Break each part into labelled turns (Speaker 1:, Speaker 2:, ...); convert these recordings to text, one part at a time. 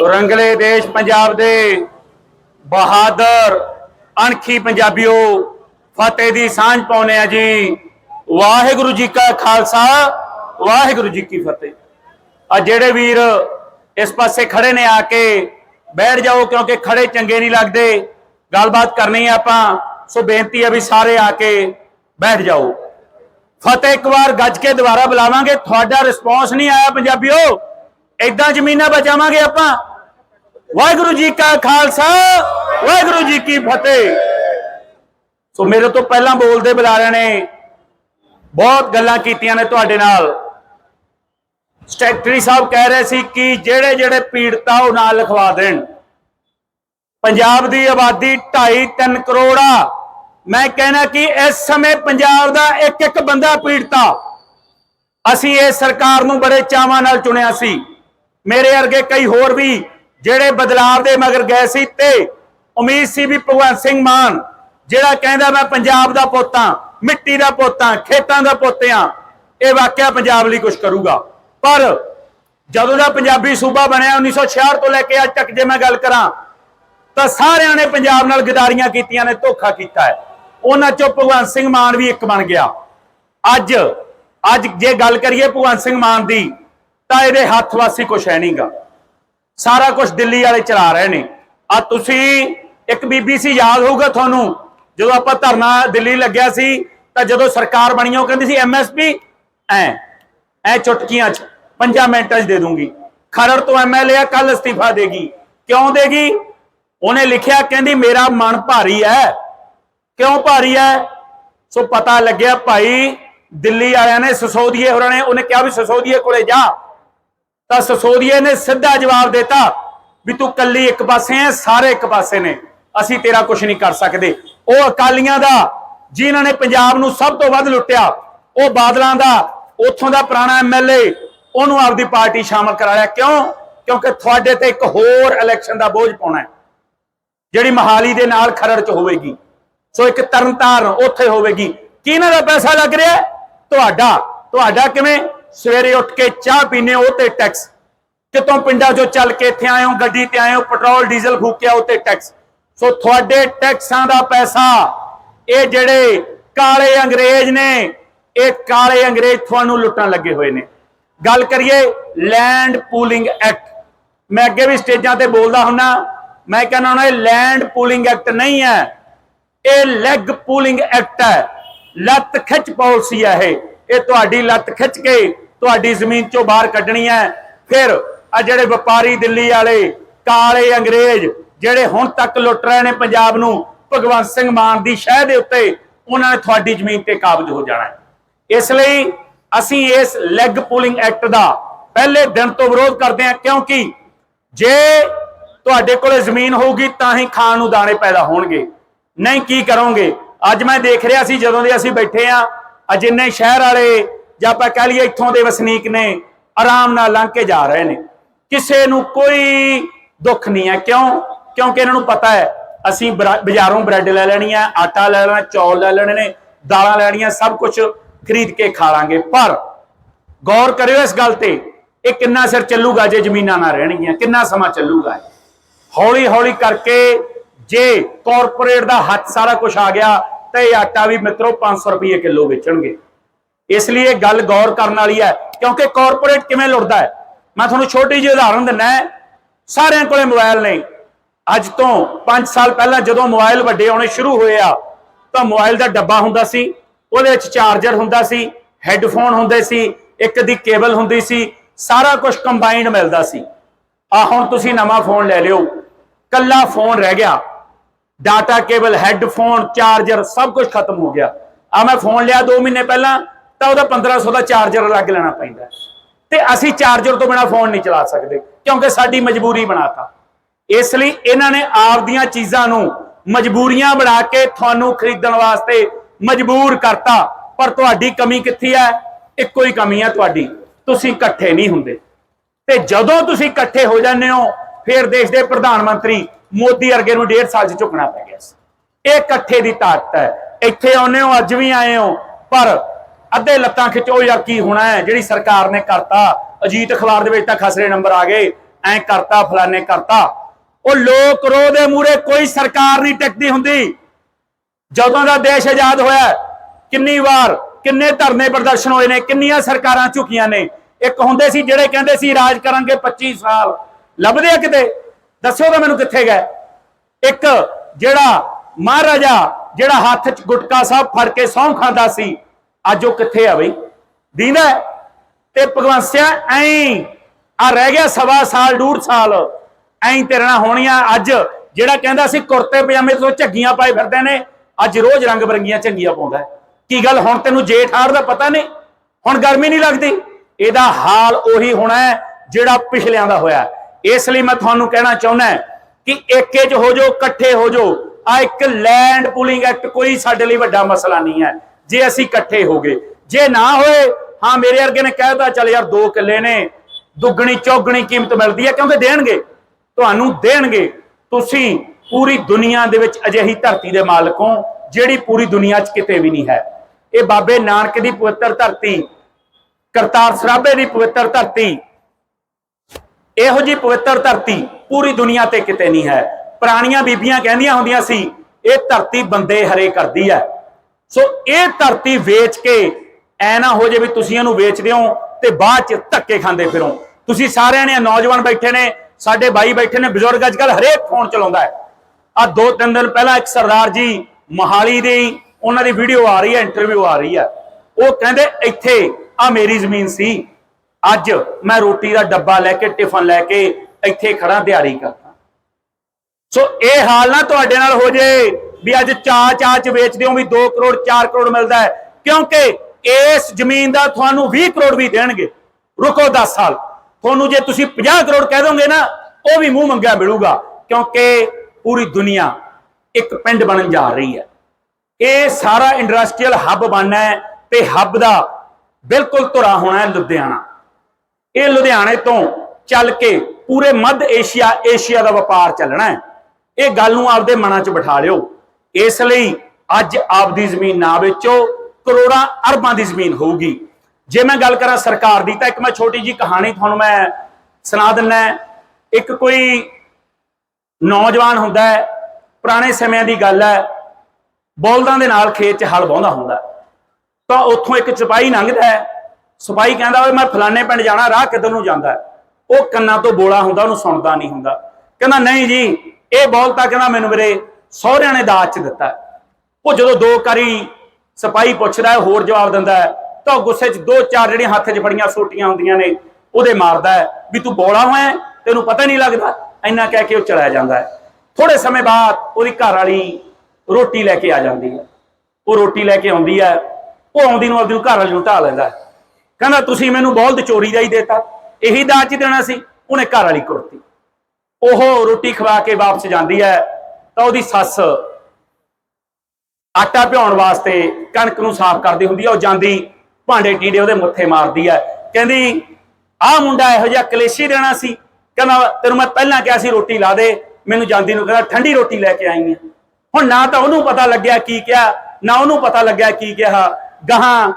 Speaker 1: ਰੰਗਲੇ ਦੇਸ਼ ਪੰਜਾਬ ਦੇ ਬਹਾਦਰ, ਅਣਖੀ ਪੰਜਾਬੀਓ, ਫਤਿਹ ਦੀ ਸਾਂਝ ਪਾਉਨੇ ਆ ਜੀ। ਵਾਹਿਗੁਰੂ ਜੀ ਕਾ ਖਾਲਸਾ, ਵਾਹਿਗੁਰੂ ਜੀ ਕੀ ਫਤਿਹ। ਆ ਜਿਹੜੇ ਵੀਰ ਇਸ ਪਾਸੇ ਖੜੇ ਨੇ ਆ ਕੇ, ਬੈਠ ਜਾਓ ਕਿਉਂਕਿ ਖੜੇ ਚੰਗੇ ਨਹੀਂ ਲੱਗਦੇ। ਗੱਲਬਾਤ ਕਰਨੀ ਹੈ ਆਪਾਂ, ਸੋ ਬੇਨਤੀ ਆ ਵੀ ਸਾਰੇ ਆ ਕੇ ਬੈਠ ਜਾਓ। ਫਤਿਹ ਇੱਕ ਵਾਰ ਗੱਜ ਕੇ ਦੁਬਾਰਾ ਬੁਲਾਵਾਂਗੇ। ਤੁਹਾਡਾ ਰਿਸਪੌਂਸ ਨਹੀਂ ਆਇਆ ਪੰਜਾਬੀਓ। ਐਦਾਂ ਜ਼ਮੀਨਾਂ ਬਚਾਵਾਂਗੇ ਆਪਾਂ। ਵਾਹਿਗੁਰੂ ਜੀ ਕਾ ਖਾਲਸਾ, ਵਾਹਿਗੁਰੂ ਜੀ ਕੀ ਫਤਿਹ। ਸੋ ਮੇਰੇ ਤੋਂ ਪਹਿਲਾਂ ਬੋਲਦੇ ਬੁਲਾਰਿਆਂ ਨੇ ਬਹੁਤ ਗੱਲਾਂ ਕੀਤੀਆਂ ਨੇ ਤੁਹਾਡੇ ਨਾਲ। ਸੈਕਟਰੀ ਸਾਹਿਬ ਕਹਿ ਰਹੇ ਸੀ ਕਿ ਜਿਹੜੇ ਜਿਹੜੇ ਪੀੜਤਾ ਉਹ ਨਾਲ ਲਿਖਵਾ ਦੇਣ। ਪੰਜਾਬ ਦੀ ਆਬਾਦੀ 2.5 ਕਰੋੜ ਆ। ਮੈਂ ਕਹਿਣਾ ਕਿ ਇਸ ਸਮੇਂ ਪੰਜਾਬ ਦਾ ਇੱਕ ਇੱਕ ਬੰਦਾ ਪੀੜਤਾ। ਅਸੀਂ ਇਹ ਸਰਕਾਰ ਨੂੰ ਬੜੇ ਚਾਵਾਂ ਨਾਲ ਚੁਣਿਆ ਸੀ। ਮੇਰੇ ਵਰਗੇ ਕਈ ਹੋਰ ਵੀ ਜਿਹੜੇ ਬਦਲਾਵ ਦੇ ਮਗਰ ਗਏ ਸੀ ਤੇ ਉਮੀਦ ਸੀ ਵੀ ਭਗਵੰਤ ਸਿੰਘ ਮਾਨ, ਜਿਹੜਾ ਕਹਿੰਦਾ ਮੈਂ ਪੰਜਾਬ ਦਾ ਪੋਤਾਂ ਮਿੱਟੀ ਦਾ ਪੋਤਾਂ ਖੇਤਾਂ ਦਾ ਪੋਤਿਆਂ ਇਹ ਵਾਕਿਆ ਪੰਜਾਬ ਲਈ ਕੁਝ ਕਰੂਗਾ। ਪਰ ਜਦੋਂ ਦਾ ਪੰਜਾਬੀ ਸੂਬਾ ਬਣਿਆ 1966 ਤੋਂ ਲੈ ਕੇ ਅੱਜ ਤੱਕ ਜੇ ਮੈਂ ਗੱਲ ਕਰਾਂ, ਤਾਂ ਸਾਰਿਆਂ ਨੇ ਪੰਜਾਬ ਨਾਲ ਗਦਾਰੀਆਂ ਕੀਤੀਆਂ ਨੇ, ਧੋਖਾ ਕੀਤਾ ਹੈ। ਉਹਨਾਂ ਚੋਂ ਭਗਵੰਤ ਸਿੰਘ ਮਾਨ ਵੀ ਇੱਕ ਬਣ ਗਿਆ। ਅੱਜ ਅੱਜ ਜੇ ਗੱਲ ਕਰੀਏ ਭਗਵੰਤ ਸਿੰਘ ਮਾਨ ਦੀ ਤਾਂ ਇਹਦੇ ਹੱਥ ਵਾਸੀ ਕੁਛ ਹੈ ਨਹੀਂਗਾ ਸਾਰਾ ਕੁਝ ਦਿੱਲੀ ਵਾਲੇ ਚਲਾ ਰਹੇ ਨੇ। ਆ ਤੁਸੀਂ, ਇੱਕ ਬੀਬੀ ਸੀ ਯਾਦ ਹੋਊਗਾ ਤੁਹਾਨੂੰ, ਜਦੋਂ ਆਪਾਂ ਧਰਨਾ ਦਿੱਲੀ ਲੱਗਿਆ ਸੀ, ਤਾਂ ਜਦੋਂ ਸਰਕਾਰ ਬਣੀ ਉਹ ਕਹਿੰਦੀ ਸੀ ਐਮਐਸਪੀ ਐ ਐ ਚੁਟਕੀਆਂ ਚ 5 ਮਿੰਟਾਂ 'ਚ ਦੇ ਦੂੰਗੀ। ਖਰੜ ਤੋਂ ਐਮਐਲਏ ਆ ਕੱਲ ਅਸਤੀਫਾ ਦੇਗੀ। ਕਿਉਂ ਦੇਗੀ? ਉਹਨੇ ਲਿਖਿਆ, ਕਹਿੰਦੀ ਮੇਰਾ ਮਨ ਭਾਰੀ ਹੈ ਕਿਉਂ ਭਾਰੀ ਹੈ ਸੋ ਪਤਾ ਲੱਗਿਆ, ਭਾਈ ਦਿੱਲੀ ਵਾਲਿਆਂ ਨੇ ਸਸੋਦੀਏ ਹੋਰਾਂ ਨੇ, ਉਹਨੇ ਕਿਹਾ ਵੀ ਸਸੋਦੀਏ ਕੋਲੇ ਜਾ। ਤਾਂ ਸਸੋਦੀਏ ਨੇ ਸਿੱਧਾ ਜਵਾਬ ਦਿੱਤਾ ਵੀ ਤੂੰ ਕੱਲੀ ਇੱਕ ਪਾਸੇ ਹੈ ਸਾਰੇ ਇੱਕ ਪਾਸੇ ਨੇ। ਅਸੀਂ ਤੇਰਾ ਕੁਝ ਨਹੀਂ ਕਰ ਸਕਦੇ। ਉਹ ਅਕਾਲੀਆਂ ਦਾ, ਜਿਨ੍ਹਾਂ ਨੇ ਪੰਜਾਬ ਨੂੰ ਸਭ ਤੋਂ ਵੱਧ ਲੁੱਟਿਆ, ਉਹ ਬਾਦਲਾਂ ਦਾ, ਉੱਥੋਂ ਦਾ ਪੁਰਾਣਾ ਐਮਐਲਏ ਉਹਨੂੰ ਆਪਦੀ ਪਾਰਟੀ ਸ਼ਾਮਲ ਕਰਾਇਆ ਕਿਉਂ? ਕਿਉਂਕਿ ਤੁਹਾਡੇ ਤੇ ਇੱਕ ਹੋਰ ਇਲੈਕਸ਼ਨ ਦਾ ਬੋਝ ਪਾਉਣਾ ਹੈ, ਜਿਹੜੀ ਮਹਾਲੀ ਦੇ ਨਾਲ ਖਰੜ ਚ ਹੋਵੇਗੀ। ਸੋ ਇੱਕ ਤਰਨਤਾਰਨ ਉੱਥੇ ਹੋਵੇਗੀ। ਕਿਹਨਾਂ ਦਾ ਪੈਸਾ ਲੱਗ ਰਿਹਾ? ਤੁਹਾਡਾ। ਤੁਹਾਡਾ ਕਿਵੇਂ? ਸਵੇਰੇ ਉੱਠ ਕੇ ਚਾਹ ਪੀਨੇ ਉਹ ਤੇ ਟੈਕਸ ਕਿਤੋਂ ਪਿੰਡਾਂ ਚੋਂ ਚੱਲ ਕੇ ਇੱਥੇ ਆਏ ਹੋ, ਗੱਡੀ ਤੇ ਆਏ ਹੋ, ਪੈਟਰੋਲ, ਡੀਜ਼ਲ ਫੂਕਿਆ ਉਹ ਤੇ ਟੈਕਸ ਸੋ ਤੁਹਾਡੇ ਟੈਕਸਾਂ ਦਾ ਪੈਸਾ, ਇਹ ਜਿਹੜੇ ਕਾਲੇ ਅੰਗਰੇਜ਼ ਨੇ, ਇਹ ਕਾਲੇ ਅੰਗਰੇਜ਼ ਤੁਹਾਨੂੰ ਲੁੱਟਣ ਲੱਗੇ ਹੋਏ ਨੇ। ਗੱਲ ਕਰੀਏ ਲੈਂਡ ਪੂਲਿੰਗ ਐਕਟ ਮੈਂ ਅੱਗੇ ਵੀ ਸਟੇਜਾਂ ਤੇ ਬੋਲਦਾ ਹੁੰਨਾ, ਮੈਂ ਕਹਿੰਦਾ ਹੁੰਦਾ ਇਹ ਲੈਂਡ ਪੂਲਿੰਗ ਐਕਟ ਨਹੀਂ ਹੈ। ਇਹ ਲੈਗ ਪੂਲਿੰਗ ਐਕਟ ਹੈ। ਲੱਤ ਖਿੱਚ ਪਾਲਿਸੀ ਹੈ ਇਹ ਤੁਹਾਡੀ ਲੱਤ ਖਿੱਚ ਕੇ ਤੁਹਾਡੀ ਜ਼ਮੀਨ ਚੋਂ ਬਾਹਰ ਕੱਢਣੀ ਹੈ। ਫਿਰ ਆ ਜਿਹੜੇ ਵਪਾਰੀ ਦਿੱਲੀ ਵਾਲੇ, ਕਾਲੇ ਅੰਗਰੇਜ਼ ਜਿਹੜੇ ਹੁਣ ਤੱਕ ਲੁੱਟ ਰਹੇ ਨੇ ਪੰਜਾਬ ਨੂੰ, ਭਗਵੰਤ ਸਿੰਘ ਮਾਨ ਦੀ ਸ਼ਹਿ ਦੇ ਉੱਤੇ, ਉਹਨਾਂ ਨੇ ਤੁਹਾਡੀ ਜ਼ਮੀਨ ਤੇ ਕਾਬਜ਼ ਹੋ ਜਾਣਾ ਇਸ ਲਈ ਅਸੀਂ ਇਸ ਲੈਗ ਪੂਲਿੰਗ ਐਕਟ ਦਾ ਪਹਿਲੇ ਦਿਨ ਤੋਂ ਵਿਰੋਧ ਕਰਦੇ ਹਾਂ, ਕਿਉਂਕਿ ਜੇ ਤੁਹਾਡੇ ਕੋਲੇ ਜ਼ਮੀਨ ਹੋਊਗੀ, ਤਾਂ ਹੀ ਖਾਣ ਨੂੰ ਦਾਣੇ ਪੈਦਾ ਹੋਣਗੇ। ਨਹੀਂ, ਕੀ ਕਰੋਗੇ? ਅੱਜ ਮੈਂ ਦੇਖ ਰਿਹਾ ਸੀ, ਜਦੋਂ ਦੇ ਅਸੀਂ ਬੈਠੇ ਆ ਅਜਿੰਨੇ ਸ਼ਹਿਰ ਵਾਲੇ ਜਾਂ ਆਪਾਂ ਕਹਿ ਲਈਏ ਇੱਥੋਂ ਦੇ ਵਸਨੀਕ ਨੇ, ਆਰਾਮ ਨਾਲ ਲੰਘ ਕੇ ਜਾ ਰਹੇ ਨੇ। ਕਿਸੇ ਨੂੰ ਕੋਈ ਦੁੱਖ ਨਹੀਂ ਹੈ। ਕਿਉਂ? ਕਿਉਂਕਿ ਇਹਨਾਂ ਨੂੰ ਪਤਾ ਹੈ, ਅਸੀਂ ਬਰਾ- ਬਾਜ਼ਾਰੋਂ ਬ੍ਰੈਡ ਲੈ ਲੈਣੀ ਹੈ, ਆਟਾ ਲੈ ਲੈਣਾ, ਚੌਲ ਲੈ ਲੈਣੇ ਨੇ, ਦਾਲਾਂ ਲੈਣੀਆਂ, ਸਭ ਕੁਝ ਖਰੀਦ ਕੇ ਖਾ ਲਾਂਗੇ। ਪਰ ਗੌਰ ਕਰਿਓ ਇਸ ਗੱਲ ਤੇ, ਇਹ ਕਿੰਨਾ ਸਿਰ ਚੱਲੂਗਾ ਜੇ ਜ਼ਮੀਨਾਂ ਨਾ ਰਹਿਣਗੀਆਂ? ਕਿੰਨਾ ਸਮਾਂ ਚੱਲੂਗਾ ਹੌਲੀ ਹੌਲੀ ਕਰਕੇ ਜੇ ਕਾਰਪੋਰੇਟ ਦਾ ਹੱਥ ਸਾਰਾ ਕੁਝ ਆ ਗਿਆ, ਤਾਂ ਇਹ ਆਟਾ ਵੀ ਮਿੱਤਰੋ 500 ਰੁਪਏ ਕਿਲੋ ਵੇਚਣਗੇ। ਇਸ ਲਈ ਇਹ ਗੱਲ ਗੌਰ ਕਰਨ ਵਾਲੀ ਹੈ, ਕਿਉਂਕਿ ਕਾਰਪੋਰੇਟ ਕਿਵੇਂ ਲੁੱਟਦਾ ਹੈ? ਮੈਂ ਤੁਹਾਨੂੰ ਛੋਟੀ ਜਿਹੀ ਉਦਾਹਰਨ ਦਿੰਦਾ ਸਾਰਿਆਂ ਕੋਲੇ ਮੋਬਾਈਲ ਨਹੀਂ। ਅੱਜ ਤੋਂ 5 ਸਾਲ ਪਹਿਲਾਂ ਜਦੋਂ ਮੋਬਾਈਲ ਵੱਡੇ ਆਉਣੇ ਸ਼ੁਰੂ ਹੋਏ ਆ, ਤਾਂ ਮੋਬਾਈਲ ਦਾ ਡੱਬਾ ਹੁੰਦਾ ਸੀ, ਉਹਦੇ ਵਿੱਚ ਚਾਰਜਰ ਹੁੰਦਾ ਸੀ ਹੈੱਡਫੋਨ ਹੁੰਦੇ ਸੀ, ਇੱਕ ਦੀ ਕੇਬਲ ਹੁੰਦੀ ਸੀ, ਸਾਰਾ ਕੁਝ ਕੰਬਾਈਨਡ ਮਿਲਦਾ ਸੀ। ਆ ਹੁਣ ਤੁਸੀਂ ਨਵਾਂ ਫੋਨ ਲੈ ਲਿਓ ਕੱਲਾ ਫੋਨ ਰਹਿ ਗਿਆ। ਡਾਟਾ ਕੇਬਲ ਹੈੱਡਫੋਨ ਚਾਰਜਰ ਸਭ ਕੁਝ ਖਤਮ ਹੋ ਗਿਆ। ਆ ਮੈਂ ਫੋਨ ਲਿਆ 2 ਮਹੀਨੇ ਪਹਿਲਾਂ ਤਾਂ ਉਹਦਾ 1500 ਦਾ ਚਾਰਜਰ ਅਲੱਗ ਲੈਣਾ ਪੈਂਦਾ ਤੇ ਅਸੀਂ ਚਾਰਜਰ ਤੋਂ ਬਿਨਾ ਫੋਨ ਨਹੀਂ ਚਲਾ ਸਕਦੇ, ਕਿਉਂਕਿ ਸਾਡੀ ਮਜਬੂਰੀ ਬਣਾਤਾ। ਇਸ ਲਈ ਇਹਨਾਂ ਨੇ ਆਪਦੀਆਂ ਚੀਜ਼ਾਂ ਨੂੰ ਮਜਬੂਰੀਆਂ ਬਣਾ ਕੇ ਤੁਹਾਨੂੰ ਖਰੀਦਣ ਵਾਸਤੇ ਮਜਬੂਰ ਕਰਤਾ। ਪਰ ਤੁਹਾਡੀ ਕਮੀ ਕਿੱਥੇ ਹੈ? ਇੱਕੋ ਹੀ ਕਮੀ ਹੈ ਤੁਹਾਡੀ। ਤੁਸੀਂ ਇਕੱਠੇ ਨਹੀਂ ਹੁੰਦੇ। ਤੇ ਜਦੋਂ ਤੁਸੀਂ ਇਕੱਠੇ ਹੋ ਜਾਂਦੇ ਹੋ, ਫਿਰ ਦੇਸ਼ ਦੇ ਪ੍ਰਧਾਨ ਮੰਤਰੀ ਮੋਦੀ ਵਰਗੇ ਨੂੰ ਡੇਢ ਸਾਲ ਚ ਝੁਕਣਾ ਪੈ ਗਿਆ ਸੀ। ਇਹ ਇਕੱਠੇ ਦੀ ਤਾਕਤ ਹੈ। ਇੱਥੇ ਆਉਨੇ ਹੋ, ਅੱਜ ਵੀ ਆਏ ਹੋ, ਪਰ ਅੱਧੇ ਲੱਤਾਂ ਖਿੱਚੋ ਯਾਰ ਕੀ ਹੋਣਾ ਹੈ? ਜਿਹੜੀ ਸਰਕਾਰ ਨੇ ਕਰਤਾ, ਅਜੀਤ ਖਲਾਰ ਦੇ ਵਿੱਚ ਤਾਂ ਖਸਰੇ ਨੰਬਰ ਆ ਗਏ। ਐ ਕਰਤਾ, ਫਲਾਣੇ ਕਰਤਾ। ਉਹ ਲੋਕ ਰੋਹ ਦੇ ਮੂਰੇ ਕੋਈ ਸਰਕਾਰ ਨਹੀਂ ਟਿਕਦੀ ਹੁੰਦੀ। ਜਦੋਂ ਦਾ ਦੇਸ਼ ਆਜ਼ਾਦ ਹੋਇਆ, ਕਿੰਨੀ ਵਾਰ, ਕਿੰਨੇ ਧਰਨੇ ਪ੍ਰਦਰਸ਼ਨ ਹੋਏ ਨੇ, ਕਿੰਨੀਆਂ ਸਰਕਾਰਾਂ ਝੁਕੀਆਂ ਨੇ। ਇੱਕ ਹੁੰਦੇ ਸੀ ਜਿਹੜੇ ਕਹਿੰਦੇ ਸੀ, ਰਾਜ ਕਰਾਂਗੇ 25 ਸਾਲ। ਲੱਭਦੇ ਆ ਕਿਤੇ? ਦੱਸੋ ਤਾਂ ਮੈਨੂੰ ਕਿੱਥੇ ਗਏ। ਇੱਕ, ਜਿਹੜਾ ਮਹਾਰਾਜਾ, ਜਿਹੜਾ ਹੱਥ 'ਚ ਗੁਟਕਾ ਸਾਹਿਬ ਫੜ ਕੇ ਸਹੁੰ ਖਾਂਦਾ ਸੀ ਅੱਜ ਉਹ ਕਿੱਥੇ ਆ ਬਈ? ਦੀਦਾ ਤੇ ਭਗਵੰਤ ਸਿੰਘ ਐਂ ਆ ਰਹਿ ਗਿਆ ਸਵਾ ਸਾਲ, ਡੂਢ ਸਾਲ। ਐਂ ਤੇਰੇ ਨਾਲ ਹੋਣੀਆਂ ਅੱਜ। ਜਿਹੜਾ ਕਹਿੰਦਾ ਸੀ ਕੁਰਤੇ ਪਜਾਮੇ ਤੋਂ ਝੱਗੀਆਂ ਪਾਏ ਫਿਰਦੇ ਨੇ, ਅੱਜ ਰੋਜ਼ ਰੰਗ ਬਰੰਗੀਆਂ ਝੰਗੀਆਂ ਪਾਉਂਦਾ ਕੀ ਗੱਲ, ਹੁਣ ਤੈਨੂੰ ਜੇਠ ਹਾੜ ਦਾ ਪਤਾ ਨਹੀਂ? ਹੁਣ ਗਰਮੀ ਨਹੀਂ ਲੱਗਦੀ? ਇਹਦਾ ਹਾਲ ਉਹੀ ਹੋਣਾ ਜਿਹੜਾ ਪਿਛਲਿਆਂ ਦਾ ਹੋਇਆ ਇਸ ਲਈ ਮੈਂ ਤੁਹਾਨੂੰ ਕਹਿਣਾ ਚਾਹੁੰਦਾ ਕਿ ਏਕੇ ਚ ਹੋ ਜਾਓ, ਇਕੱਠੇ ਹੋ ਜਾਓ। ਆ ਇੱਕ ਲੈਂਡ ਪੂਲਿੰਗ ਐਕਟ ਕੋਈ ਸਾਡੇ ਲਈ ਵੱਡਾ ਮਸਲਾ ਨਹੀਂ ਹੈ। ਜੇ ਅਸੀਂ ਇਕੱਠੇ ਹੋ ਗਏ। ਜੇ ਨਾ ਹੋਏ, ਹਾਂ, ਮੇਰੇ ਵਰਗੇ ਨੇ ਕਹਿਤਾ ਚੱਲ ਯਾਰ, ਦੋ ਕਿੱਲੇ ਨੇ, ਦੁੱਗਣੀ, ਚੌਗਣੀ ਕੀਮਤ ਮਿਲਦੀ ਹੈ ਕਿਉਂਕਿ ਦੇਣਗੇ? ਤੁਹਾਨੂੰ ਦੇਣਗੇ। ਤੁਸੀਂ ਪੂਰੀ ਦੁਨੀਆ ਦੇ ਵਿੱਚ ਅਜਿਹੀ ਧਰਤੀ ਦੇ ਮਾਲਕ ਹੋ, ਜਿਹੜੀ ਪੂਰੀ ਦੁਨੀਆ 'ਚ ਕਿਤੇ ਵੀ ਨਹੀਂ ਹੈ। ਇਹ ਬਾਬੇ ਨਾਨਕ ਦੀ ਪਵਿੱਤਰ ਧਰਤੀ, ਕਰਤਾਰ ਸਰਾਭੇ ਦੀ ਪਵਿੱਤਰ ਧਰਤੀ, ਇਹੋ ਜੀ ਪਵਿੱਤਰ ਧਰਤੀ ਪੂਰੀ ਦੁਨੀਆ ਤੇ ਕਿਤੇ ਨਹੀਂ ਹੈ। ਪੁਰਾਣੀਆਂ ਬੀਬੀਆਂ ਕਹਿੰਦੀਆਂ ਹੁੰਦੀਆਂ ਸੀ, ਇਹ ਧਰਤੀ ਬੰਦੇ ਹਰੇ ਕਰਦੀ ਹੈ। ਸੋ ਇਹ ਧਰਤੀ ਵੇਚ ਕੇ ਐ ਨਾ ਹੋ ਜੇ ਵੀ ਤੁਸੀਂ ਇਹਨੂੰ ਵੇਚਦੇ ਹੋ ਤੇ ਬਾਅਦ ਚ ਧੱਕੇ ਖਾਂਦੇ ਫਿਰੋ। ਤੁਸੀਂ ਸਾਰਿਆਂ ਨੇ, ਨੌਜਵਾਨ ਬੈਠੇ ਨੇ, ਸਾਡੇ ਭਾਈ ਬੈਠੇ ਨੇ, ਬਜ਼ੁਰਗ ਅੱਜ ਕੱਲ ਹਰੇਕ ਫੋਨ ਚਲਾਉਂਦਾ ਹੈ। ਆ ਦੋ ਤਿੰਨ ਦਿਨ ਪਹਿਲਾਂ ਇੱਕ ਸਰਦਾਰ ਜੀ ਮਹਾਲੀ ਦੀ ਉਹਨਾਂ ਦੀ ਵੀਡੀਓ ਆ ਰਹੀ ਹੈ ਇੰਟਰਵਿਊ ਆ ਰਹੀ ਹੈ। ਉਹ ਕਹਿੰਦੇ, ਇੱਥੇ ਆ ਮੇਰੀ ਜ਼ਮੀਨ ਸੀ। ਅੱਜ ਮੈਂ ਰੋਟੀ ਦਾ ਡੱਬਾ ਲੈ ਕੇ ਟਿਫਨ ਲੈ ਕੇ ਇੱਥੇ ਖੜਾ ਦਿਹਾੜੀ ਕਰਦਾ। ਸੋ ਇਹ ਹਾਲ ਨਾ ਤੁਹਾਡੇ ਨਾਲ ਹੋ ਜੇ। ਵੀ ਅੱਜ ਚਾ ਚਾ ਚ ਵੇਚਦੇ ਹੋ ਵੀ 2 ਕਰੋੜ 4 ਕਰੋੜ ਮਿਲਦਾ ਹੈ। ਕਿਉਂਕਿ ਇਸ ਜ਼ਮੀਨ ਦਾ ਤੁਹਾਨੂੰ 20 ਕਰੋੜ ਵੀ ਦੇਣਗੇ। ਰੁਕੋ 10 ਸਾਲ। ਤੁਹਾਨੂੰ ਜੇ ਤੁਸੀਂ 50 ਕਰੋੜ ਕਹਿ ਦੋਗੇ ਨਾ, ਉਹ ਵੀ ਮੂੰਹ ਮੰਗਿਆ ਮਿਲੂਗਾ। ਕਿਉਂਕਿ ਪੂਰੀ ਦੁਨੀਆ ਇੱਕ ਪਿੰਡ ਬਣਨ ਜਾ ਰਹੀ ਹੈ। ਇਹ ਸਾਰਾ ਇੰਡਸਟਰੀਅਲ ਹੱਬ ਬਣਨਾ ਹੈ ਤੇ ਹੱਬ ਦਾ ਬਿਲਕੁਲ ਧੁਰਾ ਹੋਣਾ ਹੈ ਲੁਧਿਆਣਾ। ਇਹ ਲੁਧਿਆਣੇ ਤੋਂ ਚੱਲ ਕੇ ਪੂਰੇ ਮੱਧ ਏਸ਼ੀਆ ਏਸ਼ੀਆ ਦਾ ਵਪਾਰ ਚੱਲਣਾ ਹੈ। ਇਹ ਗੱਲ ਨੂੰ ਆਪਦੇ ਮਨਾਂ 'ਚ ਬਿਠਾ ਲਿਓ। ਇਸ ਲਈ ਅੱਜ ਆਪਦੀ ਜ਼ਮੀਨ ਨਾ ਵੇਚੋ, ਕਰੋੜਾਂ ਅਰਬਾਂ ਦੀ ਜ਼ਮੀਨ ਹੋਊਗੀ। ਜੇ ਮੈਂ ਗੱਲ ਕਰਾਂ ਸਰਕਾਰ ਦੀ, ਤਾਂ ਇੱਕ ਮੈਂ ਛੋਟੀ ਜੀ ਕਹਾਣੀ ਤੁਹਾਨੂੰ ਮੈਂ ਸੁਣਾ ਦਿੰਨਾ ਇੱਕ ਕੋਈ ਨੌਜਵਾਨ ਹੁੰਦਾ ਹੈ, ਪੁਰਾਣੇ ਸਮਿਆਂ ਦੀ ਗੱਲ ਹੈ, ਬੋਲਦਾਂ ਦੇ ਨਾਲ ਖੇਤ 'ਚ ਹਲ ਵਾਹੁੰਦਾ ਹੁੰਦਾ ਤਾਂ ਉੱਥੋਂ ਇੱਕ ਚਪਾਈ ਲੰਘਦਾ ਹੈ, ਸਿਪਾਹੀ ਕਹਿੰਦਾ, ਓਏ, ਮੈਂ ਫਲਾਣੇ ਪਿੰਡ ਜਾਣਾ, ਰਾਹ ਕਿੱਧਰ ਨੂੰ ਜਾਂਦਾ ਉਹ ਕੰਨਾਂ ਤੋਂ ਬੋਲਾ ਹੁੰਦਾ, ਉਹਨੂੰ ਸੁਣਦਾ ਨਹੀਂ ਹੁੰਦਾ। ਕਹਿੰਦਾ, ਨਹੀਂ ਜੀ, ਇਹ ਬੋਲ ਤਾਂ ਕਹਿੰਦਾ ਮੈਨੂੰ ਮੇਰੇ ਸਹੁਰਿਆਂ ਨੇ ਦਾਜ ਚ ਦਿੱਤਾ। ਉਹ ਜਦੋਂ ਦੋ ਕਰੀ ਸਿਪਾਹੀ ਪੁੱਛਦਾ ਹੈ ਹੋਰ ਜਵਾਬ ਦਿੰਦਾ ਹੈ ਤਾਂ ਉਹ ਗੁੱਸੇ 'ਚ ਦੋ ਚਾਰ ਜਿਹੜੀਆਂ ਹੱਥ 'ਚ ਫੜੀਆਂ ਸੋਟੀਆਂ ਹੁੰਦੀਆਂ ਨੇ ਉਹਦੇ ਮਾਰਦਾ ਹੈ ਵੀ ਤੂੰ ਬੋਲਾ ਹੋਇਆ ਹੈ, ਤੈਨੂੰ ਪਤਾ ਨਹੀਂ ਲੱਗਦਾ ਇੰਨਾ ਕਹਿ ਕੇ ਉਹ ਚਲਾ ਜਾਂਦਾ ਹੈ। ਥੋੜੇ ਸਮੇਂ ਬਾਅਦ ਉਹਦੀ ਘਰ ਵਾਲੀ ਰੋਟੀ ਲੈ ਕੇ ਆ ਜਾਂਦੀ ਹੈ। ਉਹ ਰੋਟੀ ਲੈ ਕੇ ਆਉਂਦੀ ਹੈ ਉਹ ਆਉਂਦੀ ਨੂੰ ਆਪਦੀ ਨੂੰ ਘਰ ਵਾਲੀ ਨੂੰ ਢਾ ਲੈਂਦਾ ਕਹਿੰਦਾ ਤੁਸੀਂ ਮੈਨੂੰ ਬੋਲਦ ਚੋਰੀ ਦਾ ਹੀ ਦੇਤਾ ਇਹੀ ਦਾਜ ਚ ਦੇਣਾ ਸੀ ਉਹਨੇ ਘਰ ਵਾਲੀ ਕੁੜਤੀ ਉਹ ਰੋਟੀ ਖਵਾ ਕੇ ਵਾਪਸ ਜਾਂਦੀ ਹੈ ਤਾਂ ਉਹਦੀ ਸੱਸ ਆਟਾ ਭਿਉਣ ਵਾਸਤੇ ਕਣਕ ਨੂੰ ਸਾਫ਼ ਕਰਦੀ ਹੁੰਦੀ ਹੈ ਉਹ ਜਾਂਦੀ ਭਾਂਡੇ ਟੀਡੇ ਉਹਦੇ ਮੱਥੇ ਮਾਰਦੀ ਹੈ ਕਹਿੰਦੀ, ਆਹ ਮੁੰਡਾ ਇਹੋ ਜਿਹਾ ਕਲੇਸ਼ੀ ਰਹਿਣਾ ਸੀ। ਕਹਿੰਦਾ, ਤੈਨੂੰ ਮੈਂ ਪਹਿਲਾਂ ਕਿਹਾ ਸੀ ਰੋਟੀ ਲਾ ਦੇ। ਮੈਨੂੰ ਜਾਂਦੀ ਨੂੰ ਕਹਿੰਦਾ, ਠੰਡੀ ਰੋਟੀ ਲੈ ਕੇ ਆਈ ਹੈ ਹੁਣ ਨਾ ਤਾਂ ਉਹਨੂੰ ਪਤਾ ਲੱਗਿਆ ਕੀ ਕਿਹਾ, ਨਾ ਉਹਨੂੰ ਪਤਾ ਲੱਗਿਆ ਕੀ ਕਿਹਾ। ਗਾਹਾਂ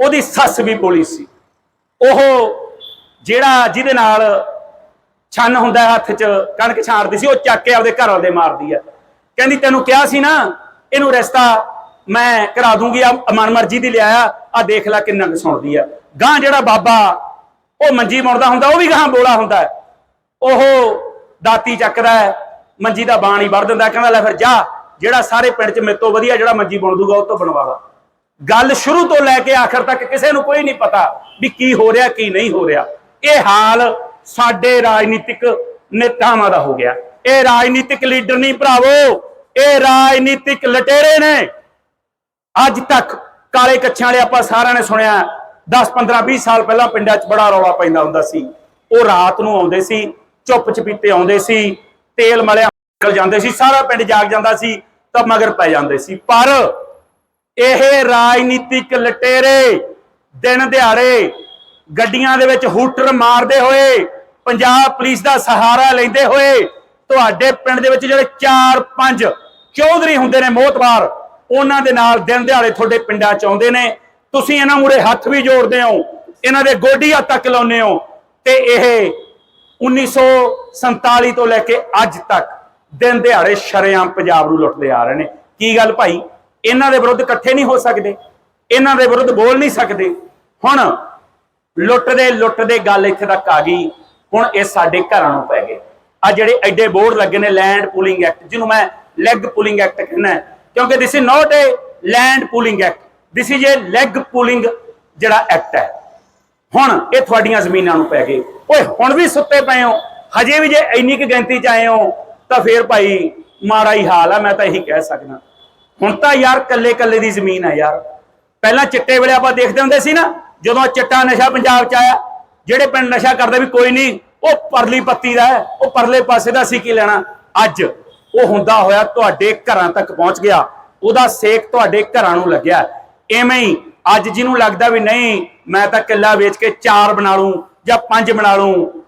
Speaker 1: ਉਹਦੀ ਸੱਸ ਵੀ ਬੋਲੀ ਸੀ। ਉਹ ਜਿਹੜਾ ਜਿਹਦੇ ਨਾਲ ਛੰਨ ਹੁੰਦਾ ਹੱਥ 'ਚ, ਕਣਕ ਛਾੜਦੀ ਸੀ, ਉਹ ਚੱਕ ਕੇ ਆਪਦੇ ਘਰ ਵਾਲੇ ਮਾਰਦੀ ਹੈ ਕਹਿੰਦੀ, ਤੈਨੂੰ ਕਿਹਾ ਸੀ ਨਾ, ਇਹਨੂੰ ਰਿਸ਼ਤਾ ਮੈਂ ਕਰਾ ਦੂੰਗੀ, ਆ ਮਨ ਮਰਜ਼ੀ ਦੀ ਲਿਆਇਆ, ਆ ਦੇਖ ਲੈ ਕਿੰਨਾ ਕੁ ਸੁਣਦੀ ਆ। ਗਾਂ ਜਿਹੜਾ ਬਾਬਾ, ਉਹ ਮੰਜੀ ਮੁੜਦਾ ਹੁੰਦਾ, ਉਹ ਵੀ ਗਾਂ ਬੋਲਾ ਹੁੰਦਾ ਉਹ ਦਾਤੀ ਚੱਕਦਾ ਹੈ, ਮੰਜੀ ਦਾ ਬਾਣੀ ਵੜ ਦਿੰਦਾ ਕਹਿੰਦਾ, ਲੈ ਫਿਰ ਜਾ, ਜਿਹੜਾ ਸਾਰੇ ਪਿੰਡ 'ਚ ਮੇਰੇ ਤੋਂ ਵਧੀਆ ਜਿਹੜਾ ਮੰਜੀ ਬੁਣ ਦੂਗਾ, ਉਹ ਤੋਂ ਬਣਵਾ ਲਾ। ਗੱਲ ਸ਼ੁਰੂ ਤੋਂ ਲੈ ਕੇ ਆਖਰ ਤੱਕ ਕਿਸੇ ਨੂੰ ਕੋਈ ਨਹੀਂ ਪਤਾ ਵੀ ਕੀ ਹੋ ਰਿਹਾ, ਕੀ ਨਹੀਂ ਹੋ ਰਿਹਾ। ਇਹ ਹਾਲ ਸਾਡੇ ਰਾਜਨੀਤਿਕ ਨੇਤਾਵਾਂ ਦਾ ਹੋ ਗਿਆ। ਇਹ ਰਾਜਨੀਤਿਕ ਲੀਡਰ ਨਹੀਂ ਭਰਾਵੋ, ਇਹ ਰਾਜਨੀਤਿਕ ਲਟੇਰੇ ਨੇ। ਅੱਜ ਤੱਕ ਕਾਲੇ ਕੱਛਾਂ ਵਾਲੇ ਆਪਾਂ ਸਾਰਿਆਂ ਨੇ ਸੁਣਿਆ 10 15 20 ਸਾਲ ਪਹਿਲਾਂ ਪਿੰਡਾਂ 'ਚ ਬੜਾ ਰੌਲਾ ਪੈਂਦਾ ਹੁੰਦਾ ਸੀ। ਉਹ ਰਾਤ ਨੂੰ ਆਉਂਦੇ ਸੀ, ਚੁੱਪ ਚਪੀਤੇ ਆਉਂਦੇ ਸੀ, ਤੇਲ ਮਲਿਆ ਨਿਕਲ ਜਾਂਦੇ ਸੀ, ਸਾਰਾ ਪਿੰਡ ਜਾਗ ਜਾਂਦਾ ਸੀ, ਤਾਂ ਮਗਰ ਪੈ ਜਾਂਦੇ ਸੀ। ਪਰ ਇਹ ਰਾਜਨੀਤਿਕ ਲਟੇਰੇ ਦਿਨ ਦਿਹਾੜੇ ਗੱਡੀਆਂ ਦੇ ਵਿੱਚ ਹੂਟਰ ਮਾਰਦੇ ਹੋਏ ਪੰਜਾਬ ਪੁਲਿਸ ਦਾ ਸਹਾਰਾ ਲੈਂਦੇ ਹੋਏ ਤੁਹਾਡੇ ਪਿੰਡ ਦੇ ਵਿੱਚ ਜਿਹੜੇ 4-5 ਚੌਧਰੀ ਹੁੰਦੇ ਨੇ ਮੋਤਬਾਰ ਉਹਨਾਂ ਦੇ ਨਾਲ ਦਿਨ ਦਿਹਾੜੇ ਤੁਹਾਡੇ ਪਿੰਡਾਂ ਚ ਆਉਂਦੇ ਨੇ। ਤੁਸੀਂ ਇਹਨਾਂ ਮੂਰੇ ਹੱਥ ਵੀ ਜੋੜਦੇ ਹੋ, ਇਹਨਾਂ ਦੇ ਗੋਡੀ ਹੱਥ ਤੱਕ ਲਾਉਂਦੇ ਹੋ ਤੇ ਇਹ 1947 ਤੋਂ ਲੈ ਕੇ ਅੱਜ ਤੱਕ ਦਿਨ ਦਿਹਾੜੇ ਸ਼ਰੇਆਮ ਪੰਜਾਬ ਨੂੰ ਲੁੱਟਦੇ ਆ ਰਹੇ ਨੇ। ਕੀ ਗੱਲ ਭਾਈ? ਇਹਨਾਂ ਦੇ ਵਿਰੁੱਧ ਇਕੱਠੇ ਨਹੀਂ ਹੋ ਸਕਦੇ। ਇਹਨਾਂ ਦੇ ਵਿਰੁੱਧ ਬੋਲ ਨਹੀਂ ਸਕਦੇ। ਹੁਣ ਲੁੱਟਦੇ ਲੁੱਟਦੇ ਗੱਲ ਇੱਥੇ ਤੱਕ ਆ ਗਈ। ਹੁਣ ਇਹ ਸਾਡੇ ਘਰਾਂ ਨੂੰ ਪੈ ਗਏ। ਆ ਜਿਹੜੇ ਐਡੇ ਬੋਰਡ ਲੱਗੇ ਨੇ ਲੈਂਡ ਪੂਲਿੰਗ ਐਕਟ ਜਿਹਨੂੰ ਮੈਂ ਲੈਗ ਪੂਲਿੰਗ ਐਕਟ ਕਹਿੰਦਾ ਕਿਉਂਕਿ this is not a land pooling act this is a leg pooling ਜਿਹੜਾ ਐਕਟ ਹੈ। ਹੁਣ ਇਹ ਤੁਹਾਡੀਆਂ ਜ਼ਮੀਨਾਂ ਨੂੰ ਪੈ ਗਏ। ਓਏ, ਹੁਣ ਵੀ ਸੁੱਤੇ ਪਏ ਹੋ। ਹਜੇ ਵੀ ਜੇ ਇੰਨੀ ਕੁ ਗਿਣਤੀ ਚ ਆਏ ਹੋ, ਤਾਂ ਫੇਰ ਭਾਈ ਮਾੜਾ ਹੀ ਹਾਲ ਆ, ਮੈਂ ਤਾਂ ਇਹੀ ਕਹਿ ਸਕਦਾ। ਹੁਣ ਤਾਂ ਯਾਰ ਕੱਲੇ ਕੱਲੇ ਦੀ ਜ਼ਮੀਨ ਆ ਯਾਰ। ਪਹਿਲਾਂ ਚਿੱਟੇ ਵੇਲੇ ਆਪਾਂ ਦੇਖਦੇ ਹੁੰਦੇ ਸੀ ਨਾ, ਜਦੋਂ ਚਿੱਟਾ ਨਸ਼ਾ ਪੰਜਾਬ ਚ ਆਇਆ ਜਿਹੜੇ ਪਿੰਡ ਨਸ਼ਾ ਕਰਦੇ ਵੀ ਕੋਈ ਨਹੀਂ, ਉਹ ਪਰਲੀ ਪੱਤੀ ਦਾ ਉਹ ਪਰਲੇ ਪਾਸੇ ਦਾ ਸੀ ਕੀ ਲੈਣਾ? ਅੱਜ ਉਹ ਹੁੰਦਾ ਹੋਇਆ ਤੁਹਾਡੇ ਘਰਾਂ ਤੱਕ ਪਹੁੰਚ ਗਿਆ। ਉਹਦਾ ਸੇਕ ਤੁਹਾਡੇ ਘਰਾਂ ਨੂੰ ਲੱਗਿਆ। ਐਵੇਂ ਹੀ ਅੱਜ ਜਿਹਨੂੰ ਲੱਗਦਾ ਵੀ ਨਹੀਂ, ਮੈਂ ਤਾਂ ਕਿੱਲਾ ਵੇਚ ਕੇ ਚਾਰ ਬਣਾ ਲੂੰ ਜਾਂ ਪੰਜ ਬਣਾ ਲੂੰ।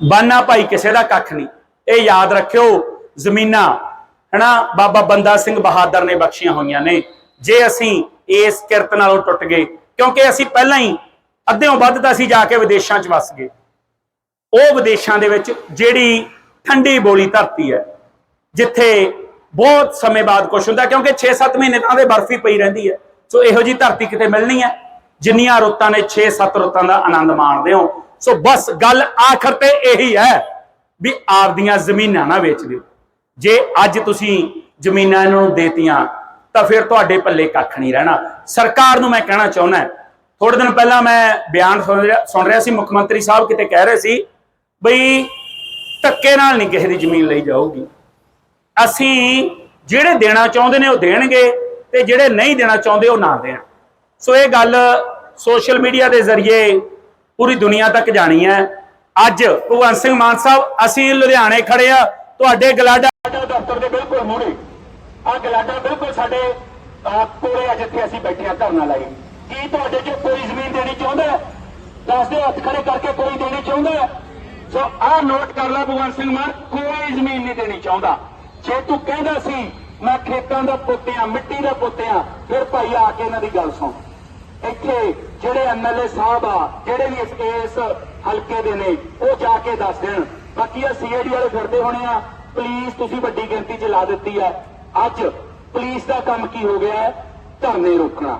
Speaker 1: ਬਾਨਾ ਭਾਈ ਕਿਸੇ ਦਾ ਕੱਖ ਨਹੀਂ। ਇਹ ਯਾਦ ਰੱਖਿਓ, ਜ਼ਮੀਨਾਂ, ਹਨਾ, ਬਾਬਾ ਬੰਦਾ ਸਿੰਘ ਬਹਾਦਰ ਨੇ ਬਖਸ਼ੀਆਂ ਹੋਈਆਂ ਨੇ। ਜੇ ਅਸੀਂ ਇਸ ਕਿਰਤ ਨਾਲੋਂ ਟੁੱਟ ਗਏ, ਕਿਉਂਕਿ ਅਸੀਂ ਪਹਿਲਾਂ ਹੀ ਅੱਧਿਓਂ ਵੱਧ ਤਾਂ ਅਸੀਂ ਜਾ ਕੇ ਵਿਦੇਸ਼ਾਂ 'ਚ ਵਸ ਗਏ। ਉਹ ਵਿਦੇਸ਼ਾਂ ਦੇ ਵਿੱਚ ਜਿਹੜੀ ਠੰਡੀ ਬੋਲੀ ਧਰਤੀ ਹੈ, ਜਿੱਥੇ ਬਹੁਤ ਸਮੇਂ ਬਾਅਦ ਕੁਛ ਹੁੰਦਾ, ਕਿਉਂਕਿ 6-7 ਮਹੀਨੇ ਤਾਂ ਇਹ ਬਰਫ਼ ਹੀ ਪਈ ਰਹਿੰਦੀ ਹੈ। ਸੋ ਇਹੋ ਜੀ ਧਰਤੀ ਕਿਤੇ ਮਿਲਣੀ ਹੈ, ਜਿੰਨੀਆਂ ਰੁੱਤਾਂ ਨੇ 6-7 ਰੁੱਤਾਂ ਦਾ ਆਨੰਦ ਮਾਣਦੇ ਹੋ। ਸੋ ਬਸ ਗੱਲ ਆਖਰ ਤੇ ਇਹੀ ਹੈ ਵੀ ਆਪਦੀਆਂ ਜ਼ਮੀਨਾਂ ਨਾ ਵੇਚ ਦਿਓ। ਜੇ ਅੱਜ ਤੁਸੀਂ ਜ਼ਮੀਨਾਂ ਇਹਨਾਂ ਨੂੰ ਦੇਤੀਆਂ, ਤਾਂ ਫਿਰ ਤੁਹਾਡੇ ਪੱਲੇ ਕੱਖ ਨਹੀਂ ਰਹਿਣਾ। ਸਰਕਾਰ ਨੂੰ ਮੈਂ ਕਹਿਣਾ ਚਾਹੁੰਦਾ ਥੋੜੇ ਦਿਨ ਪਹਿਲਾਂ ਮੈਂ ਬਿਆਨ ਸੁਣ ਰਿਹਾ ਸੁਣ ਰਿਹਾ ਸੀ, ਮੁੱਖ ਮੰਤਰੀ ਸਾਹਿਬ ਕਿਤੇ ਕਹਿ ਰਹੇ ਸੀ ਬਈ ਧੱਕੇ ਨਾਲ ਨਹੀਂ ਕਿਸੇ ਦੀ ਜ਼ਮੀਨ ਲਈ ਜਾਊਗੀ। ਅਸੀਂ ਜਿਹੜੇ ਦੇਣਾ ਚਾਹੁੰਦੇ ਨੇ ਉਹ ਦੇਣਗੇ ਤੇ ਜਿਹੜੇ ਨਹੀਂ ਦੇਣਾ ਚਾਹੁੰਦੇ ਉਹ ਨਾ ਦੇਣ। ਸੋ ਇਹ ਗੱਲ ਸੋਸ਼ਲ ਮੀਡੀਆ ਦੇ ਜ਼ਰੀਏ ਪੂਰੀ ਦੁਨੀਆ ਤੱਕ ਜਾਣੀ ਹੈ। ਅੱਜ ਭਗਵੰਤ ਸਿੰਘ ਮਾਨ ਸਾਹਿਬ, ਅਸੀਂ ਲੁਧਿਆਣੇ ਖੜੇ ਆ ਤੁਹਾਡੇ ਗਲਾਡਾ ਦਫ਼ਤਰ ਦੇ ਬਿਲਕੁਲ ਮੂਹਰੇ। ਆ ਗਲਾਡਾ ਬਿਲਕੁਲ ਸਾਡੇ ਕੋਲੇ ਆ ਜਿੱਥੇ ਅਸੀਂ ਬੈਠੇ ਆ ਧਰਨਾ ਲਾਈ। ਕੀ ਤੁਹਾਡੇ ਚੋਂ ਕੋਈ ਜ਼ਮੀਨ ਦੇਣੀ ਚਾਹੁੰਦਾ ਦੱਸਦੇ ਹੱਥ ਖੜੇ ਕਰਕੇ ਕੋਈ ਦੇਣੀ ਚਾਹੁੰਦਾ ਸੋ ਆਹ ਨੋਟ ਕਰ ਲੈ ਭਗਵੰਤ ਸਿੰਘ ਮਾਨ, ਕੋਈ ਜ਼ਮੀਨ ਨਹੀਂ ਦੇਣੀ ਚਾਹੁੰਦਾ। ਜੇ ਤੂੰ ਕਹਿੰਦਾ ਸੀ, ਮੈਂ ਖੇਤਾਂ ਦਾ ਪੁੱਤਿਆਂ ਮਿੱਟੀ ਦਾ ਪੁੱਤਿਆਂ ਫਿਰ ਭਾਈ ਆ ਕੇ ਇਹਨਾਂ ਦੀ ਗੱਲ ਸੁਣ। ਇੱਥੇ ਜਿਹੜੇ ਐਮਐਲਏ ਸਾਹਿਬ ਆ, ਜਿਹੜੇ ਵੀ ਇਸ ਕੇਸ ਹਲਕੇ ਦੇ ਨੇ, ਉਹ ਜਾ ਕੇ ਦੱਸ ਦੇਣ। ਬਾਕੀ ਆ ਸੀਆਈਡੀ ਵਾਲੇ ਫਿਰਦੇ ਹੋਣੇ ਆ, ਪੁਲਿਸ ਤੁਸੀਂ ਵੱਡੀ ਗਿਣਤੀ 'ਚ ਲਾ ਦਿੱਤੀ ਹੈ ਅੱਜ ਪੁਲਿਸ ਦਾ ਕੰਮ ਕੀ ਹੋ ਗਿਆ ਧਰਨੇ ਰੋਕਣਾ।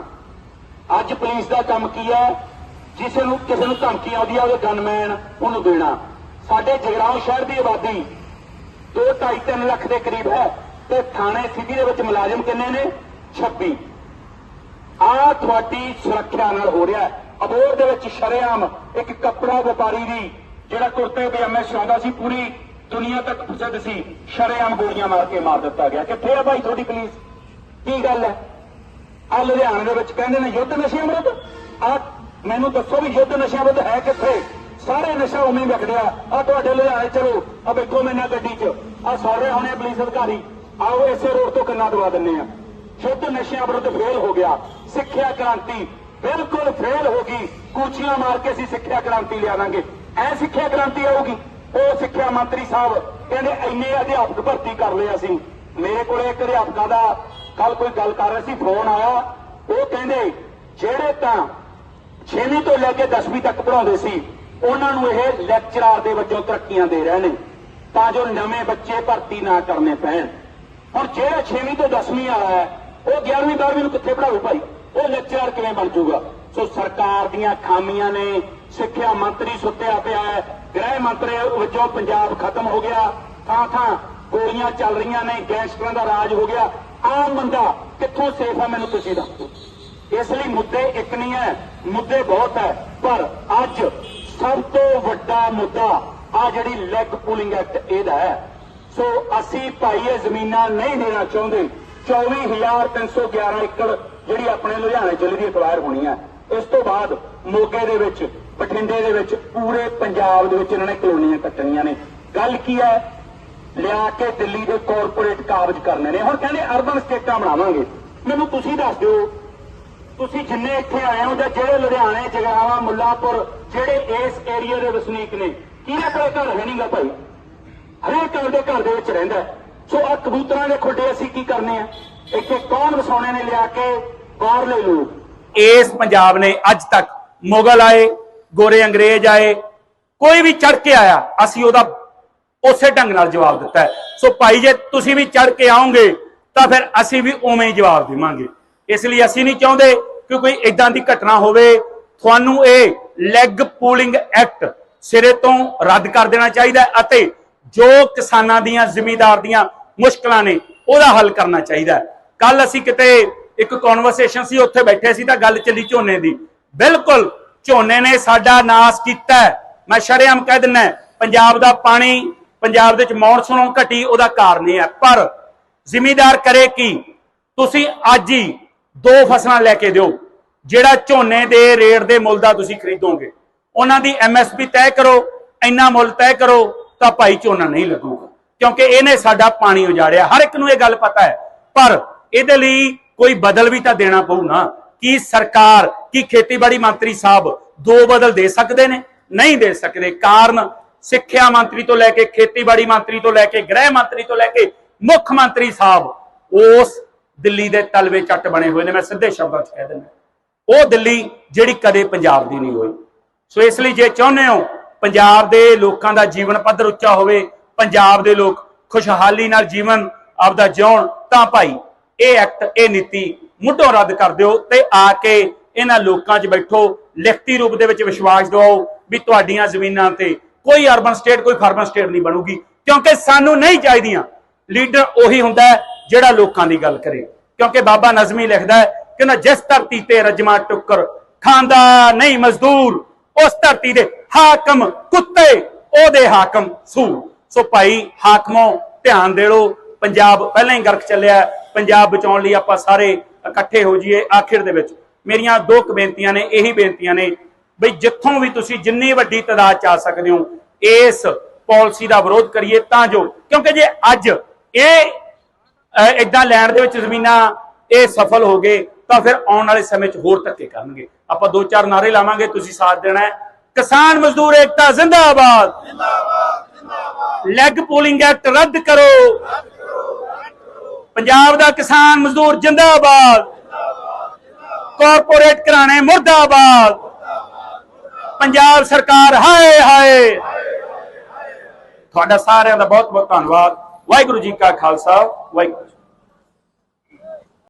Speaker 1: ਅੱਜ ਪੁਲਿਸ ਦਾ ਕੰਮ ਕੀ ਹੈ? ਜਿਸ ਨੂੰ ਕਿਸੇ ਨੂੰ ਧਮਕੀ ਆਉਂਦੀ ਆ ਉਹਦੇ ਗਨਮੈਨ ਉਹਨੂੰ ਦੇਣਾ। ਸਾਡੇ ਜਗਰਾਉਂ ਸ਼ਹਿਰ ਦੀ ਆਬਾਦੀ 2.5 ਲੱਖ ਦੇ ਕਰੀਬ ਹੈ ਤੇ ਥਾਣੇ ਸਿਟੀ ਦੇ ਵਿੱਚ ਮੁਲਾਜ਼ਮ ਕਿੰਨੇ ਨੇ? 26 ਆ ਤੁਹਾਡੀ ਸੁਰੱਖਿਆ ਨਾਲ ਹੋ ਰਿਹਾ ਅਬੋਰ ਦੇ ਵਿੱਚ ਸ਼ਰੇਆਮ ਇੱਕ ਕੱਪੜਾ ਵਪਾਰੀ ਦੀ, ਜਿਹੜਾ ਕੁਰਤੇ ਪਜਾਮੇ ਸਿਉਂਦਾ ਸੀ, ਪੂਰੀ ਦੁਨੀਆ ਤੱਕ ਪ੍ਰਸਿੱਧ ਸੀ, ਸ਼ਰੇਆਮ ਗੋਲੀਆਂ ਮਾਰ ਕੇ ਮਾਰ ਦਿੱਤਾ ਗਿਆ। ਕਿੱਥੇ ਆ ਭਾਈ ਤੁਹਾਡੀ ਪੁਲਿਸ? ਕੀ ਗੱਲ ਹੈ? ਆ ਲੁਧਿਆਣੇ ਦੇ ਵਿੱਚ ਕਹਿੰਦੇ ਨੇ ਯੁੱਧ ਨਸ਼ਿਆਂ ਵਿਰੁੱਧ। ਆ ਮੈਨੂੰ ਦੱਸੋ ਵੀ ਯੁੱਧ ਨਸ਼ਿਆਂ ਵਿਰੁੱਧ ਹੈ ਕਿੱਥੇ? ਸਾਰੇ ਨਸ਼ਾ ਉਵੇਂ ਹੀ ਆ। ਤੁਹਾਡੇ ਲੁਧਿਆਣੇ ਚਲੋ, ਆ ਵੇਖੋ ਮੈਨਾਂ ਗੱਡੀ 'ਚ। ਆ ਸਾਰੇ ਹੋਣੇ ਪੁਲਿਸ ਅਧਿਕਾਰੀ। ਆਓ ਇਸੇ ਰੋਡ ਤੋਂ ਕੰਨਾ ਦਵਾ ਦਿੰਨੇ ਆ। ਯੁੱਧ ਨਸ਼ਿਆਂ ਵਿਰੁੱਧ ਫੇਲ ਹੋ ਗਿਆ। ਸਿੱਖਿਆ ਕ੍ਰਾਂਤੀ ਬਿਲਕੁਲ ਫੇਲ ਹੋ ਗਈ। ਕੂਚੀਆਂ ਮਾਰ ਕੇ ਅਸੀਂ ਸਿੱਖਿਆ ਕ੍ਰਾਂਤੀ ਲਿਆਵਾਂਗੇ ਐ ਸਿੱਖਿਆ ਕ੍ਰਾਂਤੀ ਆਊਗੀ। ਉਹ ਸਿੱਖਿਆ ਮੰਤਰੀ ਸਾਹਿਬ ਕਹਿੰਦੇ, ਇੰਨੇ ਅਧਿਆਪਕ ਭਰਤੀ ਕਰ ਲਏ ਅਸੀਂ। ਮੇਰੇ ਕੋਲੇ ਇੱਕ ਅਧਿਆਪਕਾਂ ਦਾ ਕੱਲ ਕੋਈ ਗੱਲ ਕਰ ਰਿਹਾ ਸੀ, ਫੋਨ ਆਇਆ। ਉਹ ਕਹਿੰਦੇ, ਜਿਹੜੇ ਤਾਂ 6ਵੀਂ ਤੋਂ ਲੈ ਕੇ 10ਵੀਂ ਤੱਕ ਪੜਾਉਂਦੇ ਸੀ, ਉਹਨਾਂ ਨੂੰ ਇਹ ਲੈਕਚਰਾਰ ਦੇ ਵਜੋਂ ਤਰੱਕੀਆਂ ਦੇ ਰਹੇ ਨੇ, ਤਾਂ ਜੋ ਨਵੇਂ ਬੱਚੇ ਭਰਤੀ ਨਾ ਕਰਨੇ ਪੈਣ। ਹੁਣ ਜਿਹੜਾ 6ਵੀਂ ਤੋਂ 10ਵੀਂ ਵਾਲਾ ਹੈ, ਉਹ 11ਵੀਂ 12ਵੀਂ ਨੂੰ ਕਿੱਥੇ ਪੜਾਊ ਭਾਈ? ਉਹ ਲੈਕਚਰਾਰ ਕਿਵੇਂ ਬਣ ਜਾਊਗਾ? ਸੋ ਸਰਕਾਰ ਦੀਆਂ ਖਾਮੀਆਂ ਨੇ, ਸਿੱਖਿਆ ਮੰਤਰੀ ਸੁੱਤਿਆ ਪਿਆ ਹੈ, ਗ੍ਰਹਿ ਮੰਤਰੀ ਵਜੋਂ ਪੰਜਾਬ ਖਤਮ ਹੋ ਗਿਆ ਥਾਂ ਥਾਂ ਗੋਲੀਆਂ ਚੱਲ ਰਹੀਆਂ ਨੇ, ਗੈਂਗਸਟਰਾਂ ਦਾ ਰਾਜ ਹੋ ਗਿਆ। ਆਮ ਬੰਦਾ ਕਿੱਥੋਂ ਸੇਫ ਹੈ ਮੈਨੂੰ ਤੁਸੀਂ ਦੱਸੋ? ਇਸ ਲਈ ਮੁੱਦੇ ਇੱਕ ਨਹੀਂ ਹੈ, ਮੁੱਦੇ ਬਹੁਤ ਹੈ, ਪਰ ਅੱਜ ਸਭ ਤੋਂ ਵੱਡਾ ਮੁੱਦਾ ਆ ਜਿਹੜੀ ਲੈਗ ਪੂਲਿੰਗ ਐਕਟ ਇਹਦਾ ਹੈ। ਸੋ ਅਸੀਂ ਭਾਈ ਇਹ ਜ਼ਮੀਨਾਂ ਨਹੀਂ ਦੇਣਾ ਚਾਹੁੰਦੇ। 24311 ਏਕੜ ਜਿਹੜੀ ਆਪਣੇ ਲੁਧਿਆਣੇ ਜ਼ਿਲ੍ਹੇ ਦੀ ਅਕਵਾਇਰ ਹੋਣੀ ਹੈ। ਇਸ ਤੋਂ ਬਾਅਦ ਮੋਗੇ ਦੇ ਵਿੱਚ, ਬਠਿੰਡੇ ਦੇ ਵਿੱਚ, ਪੂਰੇ ਪੰਜਾਬ ਦੇ ਵਿੱਚ ਇਹਨਾਂ ਨੇ ਕਲੋਨੀਆਂ ਕੱਟਣੀਆਂ ਨੇ। ਗੱਲ ਕੀ ਹੈ? ਲਿਆ ਕੇ ਦਿੱਲੀ ਦੇ ਕਾਰਪੋਰੇਟ ਕਾਬਜ ਕਰਨੇ ਨੇ। ਹੁਣ ਕਹਿੰਦੇ ਅਰਬਨ ਸਟੇਟਾਂ ਬਣਾਵਾਂਗੇ। ਮੈਨੂੰ ਤੁਸੀਂ ਦੱਸ ਦਿਓ, ਤੁਸੀਂ ਜਿੰਨੇ ਇੱਥੇ ਆਏ ਹੋ ਜਾਂ ਜਿਹੜੇ ਲੁਧਿਆਣੇ, ਜਗਰਾਵਾ, ਮੁੱਲਾਪੁਰ, ਜਿਹੜੇ ਇਸ ਏਰੀਆ ਦੇ ਵਸਨੀਕ ਨੇ, ਕਿਹਦੇ ਕੋਲ ਘਰ ਹੈ ਨਹੀਂਗਾ ਭਾਈ? ਹਰੇਕ ਘਰ ਦੇ ਘਰ ਦੇ ਵਿੱਚ ਰਹਿੰਦਾ ਸੋ ਆ ਕਬੂਤਰਾਂ ਦੇ ਖੁੱਡੇ ਅਸੀਂ ਕੀ ਕਰਨੇ ਆ? ਇੱਥੇ ਕੌਣ ਵਸਾਉਣੇ ਨੇ ਲਿਆ ਕੇ? ਬਾਹਰਲੇ ਲੋਕ। ਇਸ ਪੰਜਾਬ ਨੇ ਅੱਜ ਤੱਕ ਮੁਗਲ ਆਏ, ਗੋਰੇ ਅੰਗਰੇਜ਼ ਆਏ, ਕੋਈ ਵੀ ਚੜ ਕੇ ਆਇਆ, ਅਸੀਂ ਉਹਦਾ ਉਸੇ ਢੰਗ ਨਾਲ ਜਵਾਬ ਦਿੱਤਾ ਸੋ ਭਾਈ ਜੇ ਤੁਸੀਂ ਵੀ ਚੜ ਕੇ ਆਓਗੇ, ਤਾਂ ਫਿਰ ਅਸੀਂ ਵੀ ਉਵੇਂ ਹੀ ਜਵਾਬ ਦੇਵਾਂਗੇ। ਇਸ ਲਈ ਅਸੀਂ ਨਹੀਂ ਚਾਹੁੰਦੇ ਕਿ ਕੋਈ ਇਦਾਂ ਦੀ ਘਟਨਾ ਹੋਵੇ। ਤੁਹਾਨੂੰ ਇਹ ਲੈਗ ਪੂਲਿੰਗ ਐਕਟ ਸਿਰੇ ਤੋਂ ਰੱਦ ਕਰ ਦੇਣਾ ਚਾਹੀਦਾ ਅਤੇ ਜੋ ਕਿਸਾਨਾਂ ਦੀਆਂ, ਜ਼ਿਮੀਦਾਰ ਦੀਆਂ ਮੁਸ਼ਕਲਾਂ ਨੇ, ਉਹਦਾ ਹੱਲ ਕਰਨਾ ਚਾਹੀਦਾ ਹੈ। ਕੱਲ ਅਸੀਂ ਕਿਤੇ ਇੱਕ ਕਨਵਰਸੇਸ਼ਨ ਸੀ, ਉੱਥੇ ਬੈਠੇ ਸੀ ਤਾਂ ਗੱਲ ਚੱਲੀ ਝੋਨੇ ਦੀ। ਬਿਲਕੁਲ ਝੋਨੇ ਨੇ ਸਾਡਾ ਨਾਸ ਕੀਤਾ ਮੈਂ ਸ਼ਰੇਆਮ ਕਹਿ ਦਿੰਦਾ ਪੰਜਾਬ ਦਾ ਪਾਣੀ ਪੰਜਾਬ ਦੇ ਵਿੱਚ ਮੌਨਸੂਨ ਘਟੀ ਉਹਦਾ ਕਾਰਨ ਇਹ ਹੈ। ਪਰ ਜ਼ਿਮੀਦਾਰ ਕਰੇ ਕੀ? ਤੁਸੀਂ ਅੱਜ ਹੀ ਦੋ ਫਸਲਾਂ ਲੈ ਕੇ ਦਿਓ। ਜਿਹੜਾ ਝੋਨੇ ਦੇ ਰੇਟ ਦੇ ਮੁੱਲ ਦਾ ਤੁਸੀਂ ਖਰੀਦੋਗੇ। ਉਹਨਾਂ ਦੀ ਐਮਐਸਪੀ ਤੈਅ ਕਰੋ, ਇੰਨਾ ਮੁੱਲ ਤੈਅ ਕਰੋ ਤਾਂ ਭਾਈ ਝੋਨਾ ਨਹੀਂ ਲੱਗੂਗਾ। ਕਿਉਂਕਿ ਇਹਨੇ ਸਾਡਾ ਪਾਣੀ ਉਜਾੜਿਆ। ਹਰ ਇੱਕ ਨੂੰ ਇਹ ਗੱਲ ਪਤਾ ਹੈ। ਪਰ ਇਹਦੇ ਲਈ ਕੋਈ ਬਦਲ ਵੀ ਤਾਂ ਦੇਣਾ ਪਊ ਨਾ। ਕੀ ਸਰਕਾਰ, ਕੀ ਖੇਤੀਬਾੜੀ ਮੰਤਰੀ ਸਾਹਿਬ ਦੋ ਬਦਲ ਦੇ ਸਕਦੇ ਨੇ? ਨਹੀਂ ਦੇ ਸਕਦੇ। ਕਾਰਨ ਸਿੱਖਿਆ ਮੰਤਰੀ ਤੋਂ ਲੈ ਕੇ ਖੇਤੀਬਾੜੀ ਮੰਤਰੀ ਤੋਂ ਲੈ ਕੇ ਗ੍ਰਹਿ ਮੰਤਰੀ ਤੋਂ ਲੈ ਕੇ ਮੁੱਖ ਮੰਤਰੀ ਸਾਹਿਬ, ਉਸ ਦਿੱਲੀ ਦੇ ਤਲਵੇ ਚੱਟ ਬਣੇ ਹੋਏ ਨੇ। ਮੈਂ ਸਿੱਧੇ ਸ਼ਬਦਾਂ 'ਚ ਕਹਿ ਦਿੰਦਾ। ਉਹ ਦਿੱਲੀ ਜਿਹੜੀ ਕਦੇ ਪੰਜਾਬ ਦੀ ਨਹੀਂ ਹੋਈ। ਸੋ ਇਸ ਲਈ ਜੇ ਚਾਹੁੰਦੇ ਹੋ ਪੰਜਾਬ ਦੇ ਲੋਕਾਂ ਦਾ ਜੀਵਨ ਪੱਧਰ ਉੱਚਾ ਹੋਵੇ, ਪੰਜਾਬ ਦੇ ਲੋਕ ਖੁਸ਼ਹਾਲੀ ਨਾਲ ਜੀਵਨ ਆਪਦਾ ਜਿਉਣ, ਤਾਂ ਭਾਈ ਇਹ ਐਕਟ, ਇਹ ਨੀਤੀ ਮੁੱਢੋਂ ਰੱਦ ਕਰ ਦਿਓ ਤੇ ਆ ਕੇ ਇਹਨਾਂ ਲੋਕਾਂ 'ਚ ਬੈਠੋ, ਲਿਖਤੀ ਰੂਪ ਦੇ ਵਿੱਚ ਵਿਸ਼ਵਾਸ ਦਿਵਾਓ ਵੀ ਤੁਹਾਡੀਆਂ ਜ਼ਮੀਨਾਂ ਤੇ ਕੋਈ ਅਰਬਨ ਸਟੇਟ ਕੋਈ ਫਾਰਮਨ ਸਟੇਟ ਨਹੀਂ ਬਣੂਗੀ, ਕਿਉਂਕਿ ਸਾਨੂੰ ਨਹੀਂ ਚਾਹੀਦੀਆਂ। ਲੀਡਰ ਉਹੀ ਹੁੰਦਾ ਜਿਹੜਾ ਲੋਕਾਂ ਦੀ ਗੱਲ ਕਰੇ। ਕਿਉਂਕਿ ਬਾਬਾ ਨਜ਼ਮੀ ਲਿਖਦਾ ਹੈ ਕਿ ਜਿਸ ਧਰਤੀ ਤੇ ਰਜਮਾ ਟੁੱਕਰ ਖਾਂਦਾ ਨਹੀਂ ਮਜ਼ਦੂਰ, ਉਸ ਧਰਤੀ ਦੇ ਹਾਕਮ ਕੁੱਤੇ, ਉਹਦੇ ਹਾਕਮ ਸੂ ਸੋ ਭਾਈ, ਹਾਕਮੋ, ਧਿਆਨ ਦੇ ਲੋ ਪੰਜਾਬ ਪਹਿਲਾਂ ਹੀ ਗਰਕ ਚੱਲਿਆ ਪੰਜਾਬ ਬਚਾਉਣ ਲਈ ਆਪਾਂ ਸਾਰੇ ਇਕੱਠੇ ਹੋ ਜਾਈਏ ਆਖਿਰ ਦੇ ਵਿੱਚ। ਮੇਰੀਆਂ ਦੋ ਕੁ ਬੇਨਤੀਆਂ ਨੇ, ਇਹੀ ਬੇਨਤੀਆਂ ਨੇ ਬਈ ਜਿੱਥੋਂ ਵੀ ਤੁਸੀਂ ਜਿੰਨੀ ਵੱਡੀ ਤਾਦਾਦ ਚ ਆ ਸਕਦੇ ਹੋ ਇਸ ਪਾਲਿਸੀ ਦਾ ਵਿਰੋਧ ਕਰੀਏ ਤਾਂ ਜੋ ਕਿਉਂਕਿ ਜੇ ਅੱਜ ਇਹ ਇਦਾਂ ਲੈਣ ਦੇ ਵਿੱਚ ਜ਼ਮੀਨਾਂ ਇਹ ਸਫਲ ਹੋ ਗਏ ਤਾਂ ਫਿਰ ਆਉਣ ਵਾਲੇ ਸਮੇਂ 'ਚ ਹੋਰ ਧੱਕੇ ਕਰਨਗੇ। ਆਪਾਂ ਦੋ ਚਾਰ ਨਾਰੇ ਲਾਵਾਂਗੇ ਤੁਸੀਂ ਸਾਥ ਦੇਣਾ ਹੈ। ਕਿਸਾਨ ਮਜ਼ਦੂਰ ਏਕਤਾ ਜ਼ਿੰਦਾਬਾਦ। ਲੈਗ ਪੂਲਿੰਗ ਐਕਟ ਰੱਦ ਕਰੋ। ਪੰਜਾਬ ਦਾ ਕਿਸਾਨ ਮਜ਼ਦੂਰ ਜਿੰਦਾਬਾਦ। ਕਾਰਪੋਰੇਟ ਘਰਾਣੇ ਮੁਰਦਾਬਾਦ। ਪੰਜਾਬ ਸਰਕਾਰ, ਹਾਏ ਹਾਏ। ਤੁਹਾਡਾ ਸਾਰਿਆਂ ਦਾ ਬਹੁਤ ਬਹੁਤ ਧੰਨਵਾਦ। ਵਾਹਿਗੁਰੂ ਜੀ ਕਾ ਖਾਲਸਾ ਵਾਹਿਗੁਰੂ